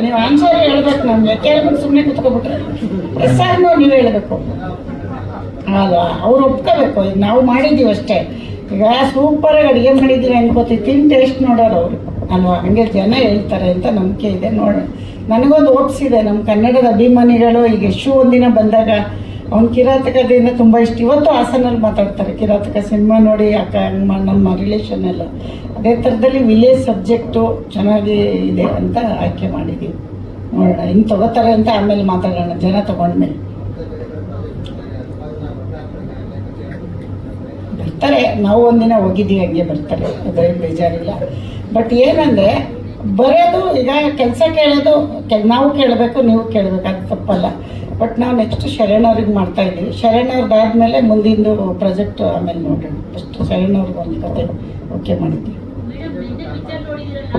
ನೀವು ಆನ್ಸರ್ ಹೇಳ್ಬೇಕು ನಮ್ಗೆ. ಕೇಳ್ಬಿಟ್ಟು ಸುಮ್ಮನೆ ಕುತ್ಕೋಬಿಟ್ರೆ ಎಸ್ ಆರ್ ನೋ ನೀವು ಹೇಳ್ಬೇಕು. ಅಲ್ವಾ ಅವ್ರು ಒಪ್ಕೋಬೇಕು. ಈಗ ನಾವು ಮಾಡಿದ್ದೀವಿ ಅಷ್ಟೇ. ಈಗ ಸೂಪರಾಗಿ ಅಡುಗೆ ಮಾಡಿದ್ದೀವಿ ಅನ್ಕೋತೀವಿ ತಿಂದು ಟೇಸ್ಟ್ ನೋಡೋರು ಅವರು. ಅಲ್ವಾ? ಹಂಗೆ ಜನ ಹೇಳ್ತಾರೆ ಅಂತ ನಂಬಿಕೆ ಇದೆ. ನೋಡಿ. ನನಗೊಂದು ಓಪ್ಸ್ ಇದೆ. ನಮ್ಮ ಕನ್ನಡದ ಅಭಿಮಾನಿಗಳು ಈಗ ಶೂ ಒಂದಿನ ಬಂದಾಗ ಅವ್ನು ದಿನ ತುಂಬ ಇಷ್ಟ. ಇವತ್ತು ಹಾಸನಲ್ಲಿ ಮಾತಾಡ್ತಾರೆ. ಕಿರಾತಕ ಸಿನಿಮಾ ನೋಡಿ ಅಕ್ಕ ಹೆಂಗ್ ನಮ್ಮ ರಿಲೇಷನ್ ಎಲ್ಲ. ಅದೇ ಥರದಲ್ಲಿ ವಿಲೇಜ್ ಸಬ್ಜೆಕ್ಟು ಚೆನ್ನಾಗಿ ಇದೆ ಅಂತ ಆಯ್ಕೆ ಮಾಡಿದ್ದೀವಿ ನೋಡೋಣ ಹಿಂಗೆ ತಗೋತಾರೆ ಅಂತ ಆಮೇಲೆ ಮಾತಾಡೋಣ. ಜನ ತಗೊಂಡ್ಮೇಲೆ. ಬರ್ತಾರೆ. ನಾವು ಒಂದಿನ ಹೋಗಿದ್ದೀವಿ, ಹಂಗೆ ಬರ್ತಾರೆ. ಬೇಜಾರಿಲ್ಲ. ಬಟ್ ಏನಂದರೆ ಬರೋದು ಈಗ ಕೆಲಸ ಕೇಳೋದು, ಕೆಲ್, ನಾವು ಕೇಳಬೇಕು, ನೀವು ಕೇಳಬೇಕು, ಅದು ತಪ್ಪಲ್ಲ. ಬಟ್ ನಾವು ನೆಕ್ಸ್ಟ್ ಶರಣವ್ರಿಗೆ ಮಾಡ್ತಾ ಇದ್ದೀವಿ. ಶರಣವ್ರದ್ದಾದ್ಮೇಲೆ ಮುಂದಿಂದು ಪ್ರಾಜೆಕ್ಟ್ ಆಮೇಲೆ ನೋಡೋಣ. ಫಸ್ಟ್ ಶರಣವ್ರಿಗೆ ಒಂದು ಕತೆ. ಓಕೆ ಮಾಡಿದ್ದೀವಿ ಮೇಡಮ್ ನಿನ್ನೆ ಪಿಕ್ಚರ್ ನೋಡಿದಿರಲ್ಲ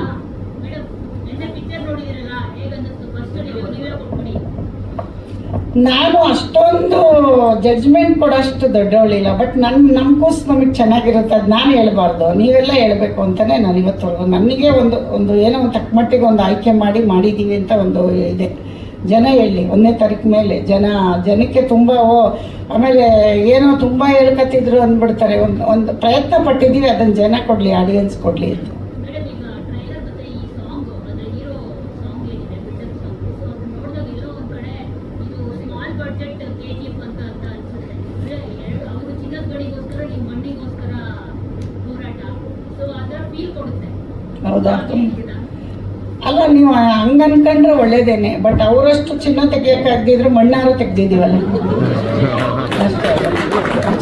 ಮೇಡಮ್ ನಿನ್ನೆ ಪಿಕ್ಚರ್ ನೋಡಿದಿರಲ್ಲ ಹೇಗನ್ನಿಸ್ತು ಫಸ್ಟ್ ನೀವು ನೀವೇ ಕೊಟ್ಬಿಡಿ ನಾನು ಅಷ್ಟೊಂದು ಜಡ್ಜ್ಮೆಂಟ್ ಕೊಡೋಷ್ಟು ದೊಡ್ಡವಳಿಲ್ಲ ಬಟ್ ನನ್ನ ನಮ್ಮ ಕೂಸ್ ನಮಗೆ ಚೆನ್ನಾಗಿರುತ್ತೆ, ಅದು ನಾನು ಹೇಳ್ಬಾರ್ದು. ನೀವೆಲ್ಲ ಹೇಳಬೇಕು ಅಂತಲೇ ನಾನು ಇವತ್ತು ನನಗೆ ಒಂದು ಒಂದು ಏನೋ ಒಂದು ತಕ್ಕಮಟ್ಟಿಗೆ ಒಂದು ಆಯ್ಕೆ ಮಾಡಿ ಮಾಡಿದ್ದೀವಿ ಅಂತ ಒಂದು ಇದೆ. ಜನ ಹೇಳಿ, ಒಂದನೇ ತಾರೀಕು ಮೇಲೆ ಜನ, ಜನಕ್ಕೆ ತುಂಬ, ಓ, ಆಮೇಲೆ ಏನೋ ತುಂಬ ಹೇಳ್ಕತ್ತಿದ್ರು ಅಂದ್ಬಿಡ್ತಾರೆ. ಒಂದು ಒಂದು ಪ್ರಯತ್ನ ಪಟ್ಟಿದ್ದೀವಿ ಅದನ್ನು ಜನ ಕೊಡಲಿ ಆಡಿಯನ್ಸ್ ಕೊಡಲಿ ಅಂತ ಮೇಡಮ್ ಈಗ ಟ್ರೈಲರ್ ಮತ್ತೆ ಈ ಸಾಂಗ್ ಅಂದ್ರೆ ಹೀರೋ ಸಾಂಗ್ ಏನಿದೆ ಬಿಟ್ಟರ್ ಸಾಂಗ್ ಸೊ ಅದು ನೋಡಿದಾಗ ಎಲ್ಲೋ ಒಂದ್ ಕಡೆ ಇದು ಬಡ್ಜೆಟ್ ಕೆ ಜಿ ಎಫ್ ಅಂತ ಅಂತ ಅನ್ಸುತ್ತೆ. ಅಂದ್ರೆ ಎರಡು ಅವರು ಚಿನ್ನದ ಗಡಿಗೋಸ್ಕರ ಮಣ್ಣಿಗೋಸ್ಕರ ಹೋರಾಟ. ಸೊ ಅದರ ಫೀಲ್ ಕೊಡುತ್ತೆ. ಹೌದಾ? ಅಲ್ಲ ನೀವು ಹಂಗ ಅನ್ಕೊಂಡ್ರೆ ಒಳ್ಳೇದೇನೆ ಬಟ್ ಅವರಷ್ಟು ಚಿನ್ನ ತೆಗಿಯೋಕ್ಕಾಗದಿದ್ರು ಮಣ್ಣಾರು ತೆಗ್ದಿದ್ದೀವಲ್ಲ? ಅಷ್ಟೇ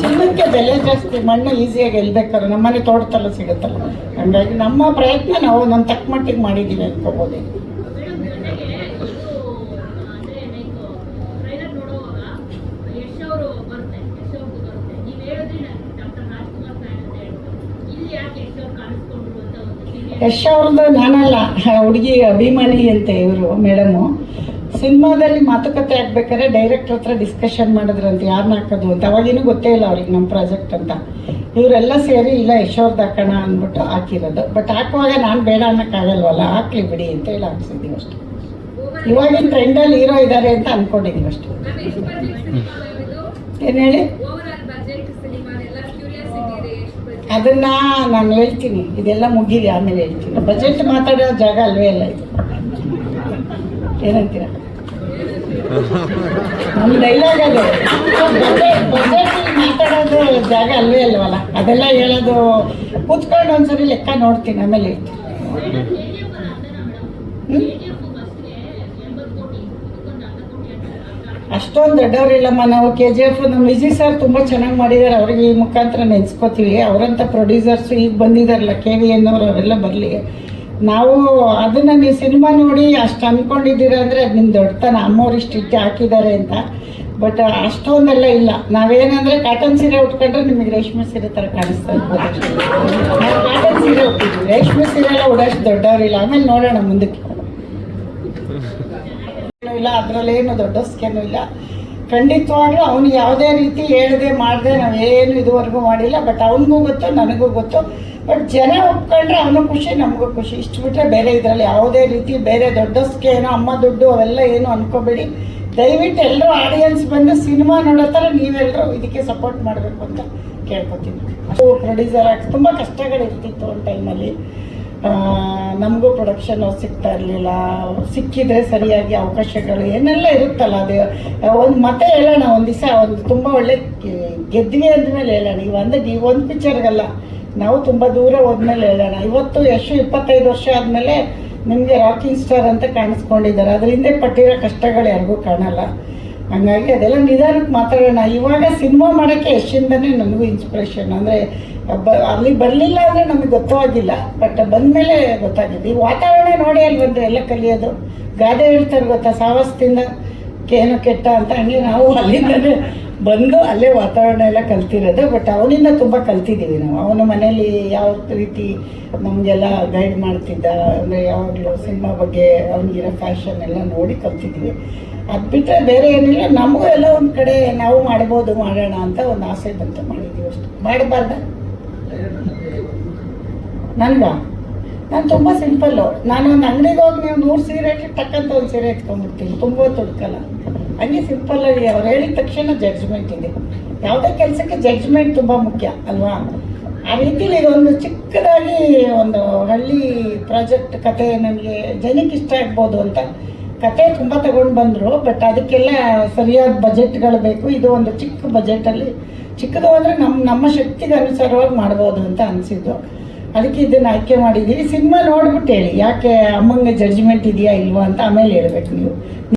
ಚಿನ್ನಕ್ಕೆ ಬೆಲೆ ಜಾಸ್ತಿ ಮಣ್ಣು ಈಸಿಯಾಗಿ ಗೆಲ್ಬೇಕಾದ್ರೆ ನಮ್ಮನೆ ತೋಟದಲ್ಲ ಸಿಗುತ್ತಲ್ಲ. ಹಂಗಾಗಿ ನಮ್ಮ ಪ್ರಯತ್ನ ನಾವು ನಮ್ಮ ತಕ್ಕ ಮಟ್ಟಿಗೆ ಮಾಡಿದ್ದೀವಿ ಅನ್ಕೋಬೋದು ಮೇಡಮ್ ಜೊತೆಗೆ ಇದು ಅಂದ್ರೆ ಲೈಕ್ ಟ್ರೈಲರ್ ನೋಡುವಾಗ ಯಶ್ ಅವರು ಬರುತ್ತೆ ಯಶ್ ಅವ್ರದ್ದು ಬರುತ್ತೆ ನೀವು ಹೇಳಿದ್ರಿ ನಾನು ಡಾಕ್ಟರ್ ರಾಜ್ಕುಮಾರ್ ಫ್ಯಾನ್ ಅಂತ ಹೇಳ್ಬಿಟ್ಟು ಇಲ್ಲಿ ಯಾಕೆ ಯಶ್ ಅವ್ರದ್ದು ನಾನಲ್ಲ ಹುಡುಗಿ ಅಭಿಮಾನಿ ಅಂತ ಇವರು ಮೇಡಮು ಸಿನಿಮಾದಲ್ಲಿ ಮಾತುಕತೆ ಆಗ್ಬೇಕಾದ್ರೆ ಡೈರೆಕ್ಟರ್ ಹತ್ರ ಡಿಸ್ಕಷನ್ ಮಾಡಿದ್ರಂತೆ ಯಾರನ್ನ ಹಾಕೋದು ಅಂತ. ಅವಾಗೇನು ಗೊತ್ತೇ ಇಲ್ಲ ಅವ್ರಿಗೆ ನಮ್ಮ ಪ್ರಾಜೆಕ್ಟ್ ಅಂತ. ಇವರೆಲ್ಲ ಸೇರಿ ಇಲ್ಲ ಯಶೋರ್ದು ಹಾಕೋಣ ಅಂದ್ಬಿಟ್ಟು ಹಾಕಿರೋದು. ಬಟ್ ಹಾಕುವಾಗ ನಾನು ಬೇಡ ಅನ್ನೋಕ್ಕಾಗಲ್ವಲ್ಲ ಹಾಕ್ಲಿ ಬಿಡಿ ಅಂತ ಹೇಳಿ ಹಾಕ್ಸಿದ್ದೀವಿ ಅಷ್ಟೇ. ಇವಾಗಿನ ಟ್ರೆಂಡಲ್ಲಿ ಹೀರೋ ಇದ್ದಾರೆ ಅಂತ ಅನ್ಕೊಂಡಿದ್ದೀವಿ ಅಷ್ಟೇ. ಏನು ಹೇಳಿ? ಅದನ್ನ ನಾನು ಹೇಳ್ತೀನಿ. ಇದೆಲ್ಲ ಮುಗಿದೆ ಆಮೇಲೆ ಹೇಳ್ತೀನಿ. ಬಜೆಟ್ ಮಾತಾಡೋ ಜಾಗ ಅಲ್ವೇ ಅಲ್ಲ ಇದು. ಏನಂತೀರ? ನಮ್ಮ ಡೈಲಾಗ್ ಅದು. ಬಜೆಟ್ ಮಾತಾಡೋದು ಜಾಗ ಅಲ್ವೇ ಅಲ್ವಲ್ಲ? ಅದೆಲ್ಲ ಹೇಳೋದು, ಕೂತ್ಕೊಂಡು ಒಂದ್ಸರಿ ಲೆಕ್ಕ ನೋಡ್ತೀನಿ, ಆಮೇಲೆ ಹೇಳ್ತೀನಿ. ಮೇಡಮ್ ಅಷ್ಟೊಂದು ದೊಡ್ಡವರಿಲ್ಲಮ್ಮ. ನಾವು ಕೆ ಜಿ ಎಫ್ ನಮ್ಮ ವಿಜಿ ಸರ್ ತುಂಬ ಚೆನ್ನಾಗಿ ಮಾಡಿದ್ದಾರೆ ಅವ್ರಿಗೆ ಈ ಮುಖಾಂತರ ನೆನೆಸ್ಕೋತೀವಿ. ಅವರಂಥ ಪ್ರೊಡ್ಯೂಸರ್ಸ್ ಈಗ ಬಂದಿದ್ದಾರಲ್ಲ ಕೆ ವಿ ಎನ್ ಅವರು ಅವರೆಲ್ಲ ಬರಲಿ. ನಾವು ಅದನ್ನು ನೀವು ಸಿನಿಮಾ ನೋಡಿ ಅಷ್ಟು ಅಂದ್ಕೊಂಡಿದ್ದೀರ ಅಂದರೆ ಅದು ನಿಮ್ಮ ದೊಡ್ಡತನ. ಅಮ್ಮವ್ರು ಇಷ್ಟು ಇಟ್ಟು ಹಾಕಿದ್ದಾರೆ ಅಂತ. ಬಟ್ ಅಷ್ಟೊಂದೆಲ್ಲ ಇಲ್ಲ. ನಾವೇನಂದರೆ ಕಾಟನ್ ಸೀರೆ ಉಟ್ಕೊಂಡ್ರೆ ನಿಮಗೆ ರೇಷ್ಮೆ ಸೀರೆ ಥರ ಕಾಣಿಸ್ತಾ ಇರ್ಬೋದು. ಕಾಟನ್ ಸೀರೆ ಉಟ್ಟಿದ್ವಿ ರೇಷ್ಮೆ ಸೀರೆ ಎಲ್ಲ ಉಡೋಷ್ಟು ದೊಡ್ಡವರಿಲ್ಲ. ಆಮೇಲೆ ನೋಡೋಣ ಮುಂದಕ್ಕೆ. ಇಲ್ಲ ಅದರಲ್ಲೇನು ದೊಡ್ಡ ಸ್ಕೇನು ಇಲ್ಲ. ಖಂಡಿತವಾಗ್ಲೂ ಅವನು ಯಾವುದೇ ರೀತಿ ಹೇಳದೆ ಮಾಡದೆ ಏನು ಇದುವರೆಗೂ ಮಾಡಿಲ್ಲ ಬಟ್ ಅವನಿಗೂ ಗೊತ್ತು, ನನಗೂ ಗೊತ್ತು. ಬಟ್ ಜನ ಒಪ್ಕೊಂಡ್ರೆ ಅವನು ಖುಷಿ, ನಮಗೂ ಖುಷಿ. ಇಷ್ಟು ಬಿಟ್ಟರೆ ಬೇರೆ ಇದರಲ್ಲಿ ಯಾವುದೇ ರೀತಿ ಬೇರೆ ದೊಡ್ಡ ಸ್ಕೇನು, ಅಮ್ಮ ದುಡ್ಡು ಅವೆಲ್ಲ ಏನು ಅನ್ಕೋಬೇಡಿ. ದಯವಿಟ್ಟು ಎಲ್ಲರೂ ಆಡಿಯನ್ಸ್ ಬಂದು ಸಿನಿಮಾ ನೋಡೋ ಥರ ನೀವೆಲ್ಲರೂ ಇದಕ್ಕೆ ಸಪೋರ್ಟ್ ಮಾಡಬೇಕು ಅಂತ ಕೇಳ್ಕೊತೀನಿ. ಪ್ರೊಡ್ಯೂಸರ್ ಆಗಿ ತುಂಬ ಕಷ್ಟಗಳಿರ್ತಿತ್ತು ಒಂದು ಟೈಮಲ್ಲಿ ನಮಗೂ ಪ್ರೊಡಕ್ಷನ್ ಸಿಗ್ತಾ ಇರಲಿಲ್ಲ. ಸಿಕ್ಕಿದ್ರೆ ಸರಿಯಾಗಿ ಅವಕಾಶಗಳು ಏನೆಲ್ಲ ಇರುತ್ತಲ್ಲ, ಅದು, ಒಂದು ಮತ್ತೆ ಹೇಳೋಣ, ಒಂದು ದಿವಸ ಒಂದು ತುಂಬ ಒಳ್ಳೆ ಗೆದ್ವಿ ಅಂದಮೇಲೆ ಹೇಳೋಣ. ಈ ಒಂದು ಈ ಒಂದು ಪಿಕ್ಚರ್ಗಲ್ಲ ನಾವು ತುಂಬ ದೂರ ಹೋದ್ಮೇಲೆ ಹೇಳೋಣ. ಇವತ್ತು ಯಶು ಇಪ್ಪತ್ತೈದು ವರ್ಷ ಆದಮೇಲೆ ನಿಮಗೆ ರಾಕಿಂಗ್ ಸ್ಟಾರ್ ಅಂತ ಕಾಣಿಸ್ಕೊಂಡಿದ್ದಾರೆ. ಅದರಿಂದ ಪಟ್ಟಿರೋ ಕಷ್ಟಗಳು ಯಾರಿಗೂ ಕಾಣಲ್ಲ. ಹಂಗಾಗಿ ಅದೆಲ್ಲ ನಿಧಾನಕ್ಕೆ ಮಾತಾಡೋಣ. ಇವಾಗ ಸಿನಿಮಾ ಮಾಡೋಕ್ಕೆ ಯಶಿಂದನೇ ನನಗೂ ಇನ್ಸ್ಪಿರೇಷನ್ ಅಂದರೆ, ಬ, ಅಲ್ಲಿ ಬರಲಿಲ್ಲ ಅಂದರೆ ನಮಗೆ ಗೊತ್ತಾಗಿಲ್ಲ. ಬಟ್ ಬಂದಮೇಲೆ ಗೊತ್ತಾಗಿದೆ. ಈ ವಾತಾವರಣ ನೋಡಿ ಅಲ್ಲಿ ಬಂದರೆ ಎಲ್ಲ ಕಲಿಯೋದು? ಗಾದೆ ಹೇಳ್ತಾರೆ ಗೊತ್ತಾ ಸಾಹಸದಿಂದ ಏನು ಕೆಟ್ಟ ಅಂತ. ಹಂಗೆ ನಾವು ಅಲ್ಲಿಂದನೇ ಬಂದು ಅಲ್ಲೇ ವಾತಾವರಣ ಎಲ್ಲ ಕಲ್ತಿರೋದು ಬಟ್ ಅವನಿಂದ ತುಂಬ ಕಲ್ತಿದ್ದೀವಿ ನಾವು. ಅವನ ಮನೇಲಿ ಯಾವ ರೀತಿ ನಮಗೆಲ್ಲ ಗೈಡ್ ಮಾಡ್ತಿದ್ದ, ಅಂದರೆ ಯಾವಾಗಲೂ ಸಿನಿಮಾ ಬಗ್ಗೆ, ಅವನಿಗಿರೋ ಫ್ಯಾಷನ್ ಎಲ್ಲ ನೋಡಿ ಕಲ್ತಿದ್ದೀವಿ ಅದು ಬಿಟ್ಟರೆ ಬೇರೆ ಏನಿಲ್ಲ, ನಮಗೂ ಎಲ್ಲ ಒಂದು ಕಡೆ ನಾವು ಮಾಡ್ಬೋದು, ಮಾಡೋಣ ಅಂತ ಒಂದು ಆಸೆ ಬಂತು ಮಾಡಿದ್ದೀವಿ ಅಷ್ಟು. ಮಾಡಬಾರ್ದ? ನನ್ಗ? ನಾನು ತುಂಬ ಸಿಂಪಲ್ಲು ನಾನು ಒಂದು ಅಂಗಡಿಗೆ ಹೋಗಿ ನೀವು ನೂರು ಸೀರೆ ಟಕ್ಕಂತ ಒಂದು ಸೀರೆ ಎತ್ಕೊಂಡ್ಬಿಡ್ತೀನಿ ತುಂಬ ತುಡ್ಕಲ್ಲ. ಹಂಗೆ ಆಗಿ ಅವ್ರು ಹೇಳಿದ ತಕ್ಷಣ ಜಡ್ಜ್ಮೆಂಟ್ ಇದೆ. ಯಾವುದೇ ಕೆಲಸಕ್ಕೆ ಜಡ್ಜ್ಮೆಂಟ್ ತುಂಬ ಮುಖ್ಯ, ಅಲ್ವಾ? ಆ ರೀತಿಲಿ ಇದೊಂದು ಚಿಕ್ಕದಾಗಿ ಒಂದು ಹಳ್ಳಿ ಪ್ರಾಜೆಕ್ಟ್ ಕತೆ ನನಗೆ ಜನಕ್ಕೆ ಇಷ್ಟ ಆಗ್ಬೋದು ಅಂತ. ಕತೆ ತುಂಬ ತಗೊಂಡು ಬಂದರು ಬಟ್ ಅದಕ್ಕೆಲ್ಲ ಸರಿಯಾದ ಬಜೆಟ್ಗಳು ಬೇಕು. ಇದು ಒಂದು ಚಿಕ್ಕ ಬಜೆಟಲ್ಲಿ ಚಿಕ್ಕದು ಅಂದರೆ ನಮ್ಮ ನಮ್ಮ ಶಕ್ತಿಗೆ ಅನುಸಾರವಾಗಿ ಮಾಡ್ಬೋದು ಅಂತ ಅನಿಸಿದ್ದು. ಅದಕ್ಕೆ ಇದನ್ನು ಆಯ್ಕೆ ಮಾಡಿದ್ದೀವಿ ಸಿನಿಮಾ ನೋಡ್ಬಿಟ್ಟು ಹೇಳಿ, ಯಾಕೆ ಅಮ್ಮಂಗೆ ಜಡ್ಜ್ಮೆಂಟ್ ಇದೆಯಾ ಇಲ್ವಾ ಅಂತ ಆಮೇಲೆ ಹೇಳ್ಬೇಕು ನೀವು.